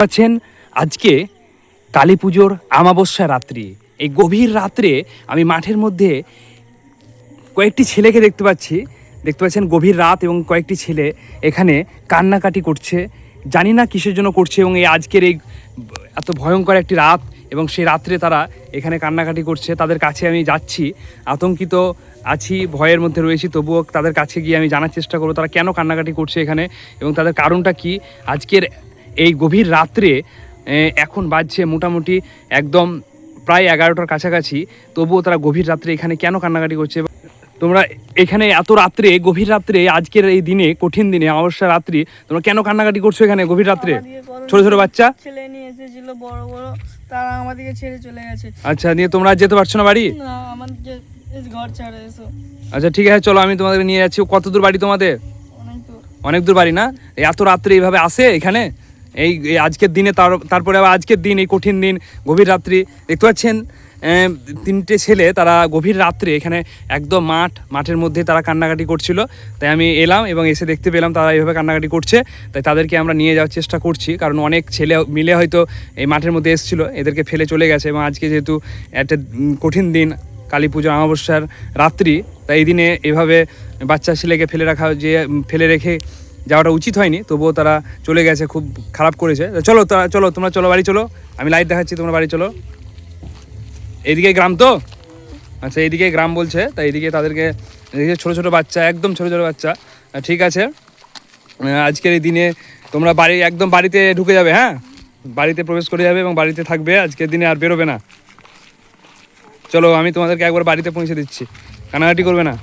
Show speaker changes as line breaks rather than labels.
পাচ্ছেন আজকে কালী পুজোর আমাবস্যা রাত্রি। এই গভীর রাত্রে আমি মাঠের মধ্যে কয়েকটি ছেলেকে দেখতে পাচ্ছি। দেখতে পাচ্ছেন গভীর রাত এবং কয়েকটি ছেলে এখানে কান্নাকাটি করছে। জানি না কিসের জন্য করছে এবং এই আজকের এই এত ভয়ঙ্কর একটি রাত এবং সেই রাত্রে তারা এখানে কান্নাকাটি করছে। তাদের কাছে আমি যাচ্ছি, আতঙ্কিত আছি, ভয়ের মধ্যে রয়েছি, তবুও তাদের কাছে গিয়ে আমি জানার চেষ্টা করব তারা কেন কান্নাকাটি করছে এখানে এবং তাদের কারণটা কি? আজকের এই গভীর রাত্রে এখন বাজছে মোটামুটি একদম প্রায় এগারোটার কাছাকাছি। তবুও তারা গভীর রাত্রে এখানে কেন কান্নাকাটি করছে? তোমরা এখানে এত রাত্রে গভীর রাত্রে আজকের এই দিনে কঠিন দিনে অমাবস্যা রাত্রি তোমরা কেন কান্নাকাটি করছ এখানে গভীর রাত্রে? ছোট ছোট বাচ্চা?
ছেলে নিয়ে এসেছিল বড় বড় তারা আমাদেরকে ছেড়ে চলে গেছে।
আচ্ছা নিয়ে তোমরা যেতে পারছ না বাড়ি?
না আমাদের ঘর ছাড়া এসো।
আচ্ছা ঠিক আছে চলো আমি তোমাদের নিয়ে যাচ্ছি। কত দূর বাড়ি তোমাদের?
অনেক দূর।
অনেক দূর বাড়ি না? এত রাত্রে এইভাবে আসে এখানে? এই আজকের দিনে তার, তারপরে আবার আজকের দিন, এই কঠিন দিন, গভীর রাত্রি। দেখতে পাচ্ছেন তিনটে ছেলে তারা গভীর রাত্রে এখানে একদম মাঠ, মাঠের মধ্যে তারা কান্নাকাটি করছিল। তাই আমি এলাম এবং এসে দেখতে পেলাম তারা এইভাবে কান্নাকাটি করছে। তাই তাদেরকে আমরা নিয়ে যাওয়ার চেষ্টা করছি, কারণ অনেক ছেলে মিলে হয়তো এই মাঠের মধ্যে এসেছিল, এদেরকে ফেলে চলে গেছে এবং আজকে যেহেতু একটা কঠিন দিন, কালী পুজো অমাবস্যার রাত্রি, তাই এই দিনে এভাবে বাচ্চা ছেলেকে ফেলে রাখা, যে, ফেলে রেখে যাওয়াটা উচিত হয়নি, তবুও তারা চলে গেছে, খুব খারাপ করেছে। চলো, তারা চলো, তোমরা চলো, বাড়ি চলো। আমি লাইট দেখাচ্ছি, তোমরা বাড়ি চলো। এইদিকে গ্রাম তো? আচ্ছা এইদিকে গ্রাম বলছে তাই এইদিকে তাদেরকে এদিকে ছোটো ছোটো বাচ্চা, একদম ছোটো ছোটো বাচ্চা। ঠিক আছে। আজকের এই দিনে তোমরা বাড়ি, একদম বাড়িতে ঢুকে যাবে হ্যাঁ? বাড়িতে প্রবেশ করে যাবে এবং বাড়িতে থাকবে, আজকের দিনে আর বেরোবে না। চলো, আমি তোমাদেরকে একবার বাড়িতে পৌঁছে দিচ্ছি। কানাকাটি করবে না?